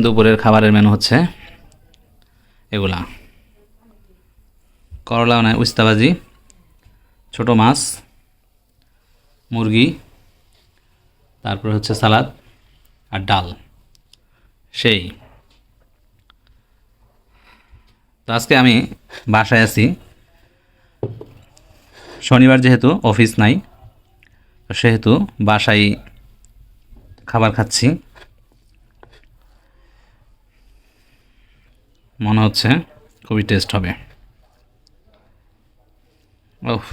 দুপুরের খাবারের মেনু হচ্ছে এগুলা। করলা নয় উস্তাবাজি, ছোট মাছ, মুরগি, তারপর হচ্ছে সালাদ আর ডাল। সেই। তো আজকে আমি বাসায় আছি। শনিবার যেহেতু অফিস নাই সেহেতু বাসায় খাবার খাচ্ছি। মনে হচ্ছে খুবই টেস্ট হবে। ওহ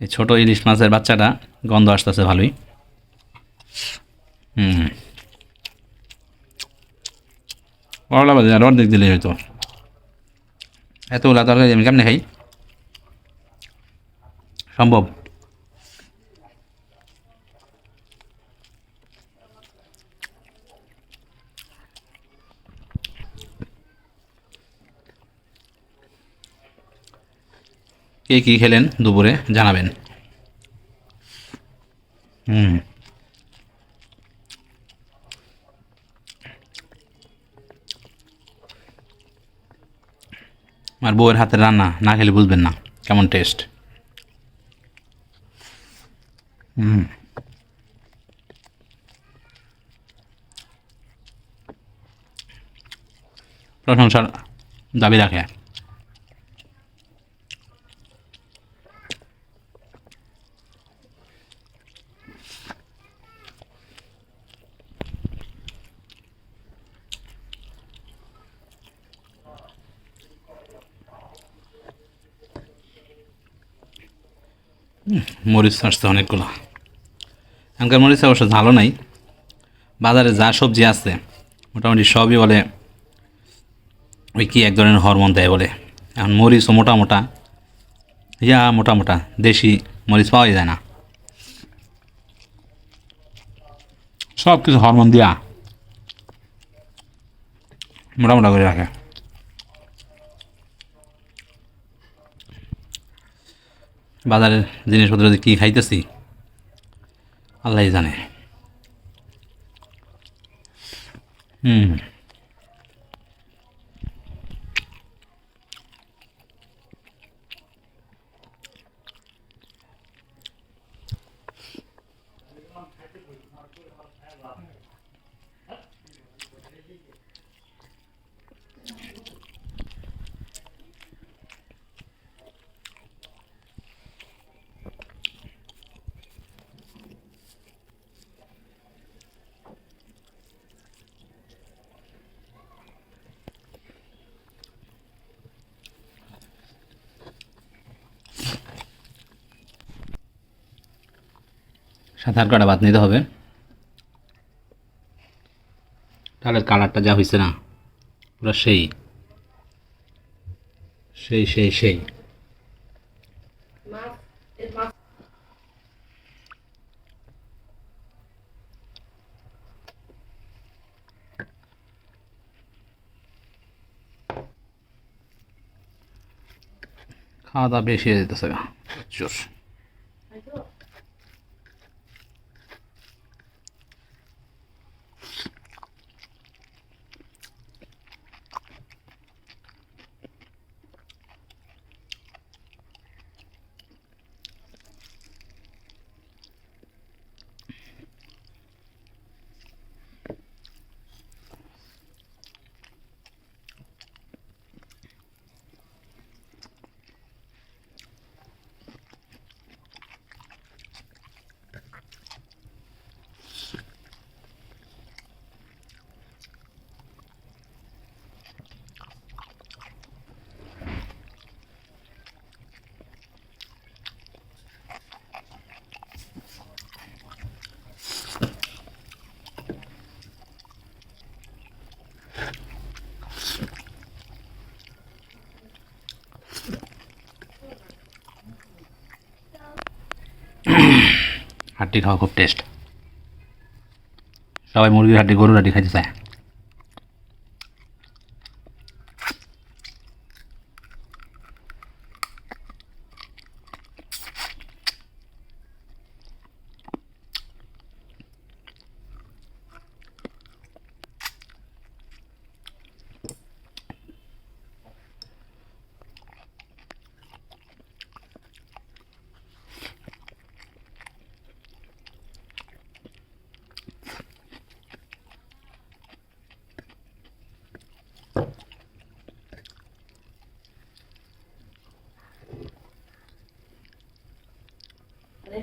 এই ছোটো ইলিশ মাছের বাচ্চাটা গন্ধ আসতেছে ভালোই। হুম আর অর্ধেক দিলেই হয়তো। এতগুলা তরকারি আমি কেমনে খাই? সম্ভব? কে কী খেলেন দুপুরে জানাবেন। হুম। আমার বউয়ের হাতের রান্না না খেলে বুঝবেন না, কেমন টেস্ট হুম। প্রশংসার দাবি রাখে। মরিচ আসছে অনেকগুলো। এখনকার মরিচ অবশ্য ঝালও নাই। বাজারে যা সবজি আছে, মোটামুটি সবই বলে ওই কি এক ধরনের হরমোন দেয় বলে। এখন মরিচও মোটা মোটা, ইয়া মোটা মোটা, দেশি মরিচ পাওয়াই যায় না। সব কিছু হরমোন দিয়া মোটা মোটা করে রাখে। বাজারের জিনিসপত্র যে কী খাইতেছি আল্লাহ জানে। হুম। সাত আট কটা ভাত নিতে হবে? ডালের কালারটা যা হয়েছে না, পুরো সেই। সেই সেই সেই। খাওয়া দাওয়া বেশি যেতেছে গা। হাড্ডি খাওয়া খুব টেস্ট সবাই মুরগির হাড্ডি গরুর হাড্ডি খাইতে চায়।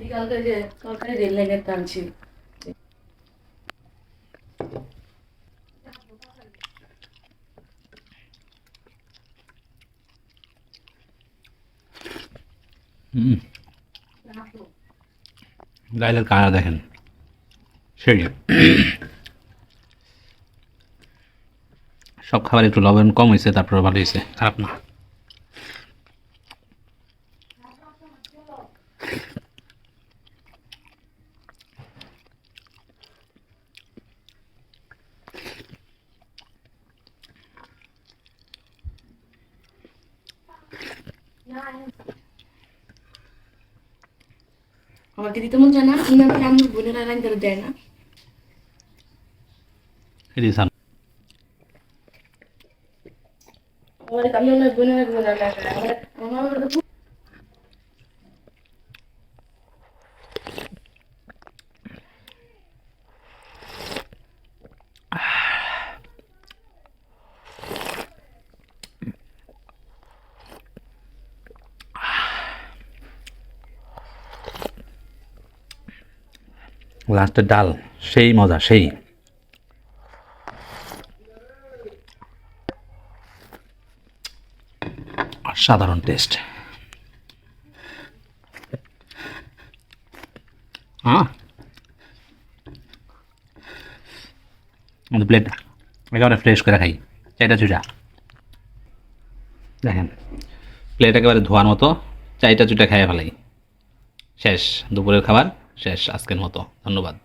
বিকালকে যে কারা দেখেন। সেই সব খাবার একটু লবণ কম হয়েছে, তারপর ভালো হয়েছে। খারাপ না। আমাকে দিতে মন চায় না ইনাকে আমার বোনেরা লাইন করে দেয় না এটি সাল আমার আমি আমার বোনেরা বোনেরা না করে আমার আমার লাস্টের ডাল, সেই মজা, সেই। সাধারণ টেস্ট। হ্যাঁ প্লেট একেবারে ফ্রেশ করে খাই। চাইটা চুটা দেখেন প্লেট একেবারে ধোয়ার মতো, চাইটা চুটা খাইয়ে ফেলাই। শেষ, দুপুরের খাবার। শেষ আজকের মতো। ধন্যবাদ।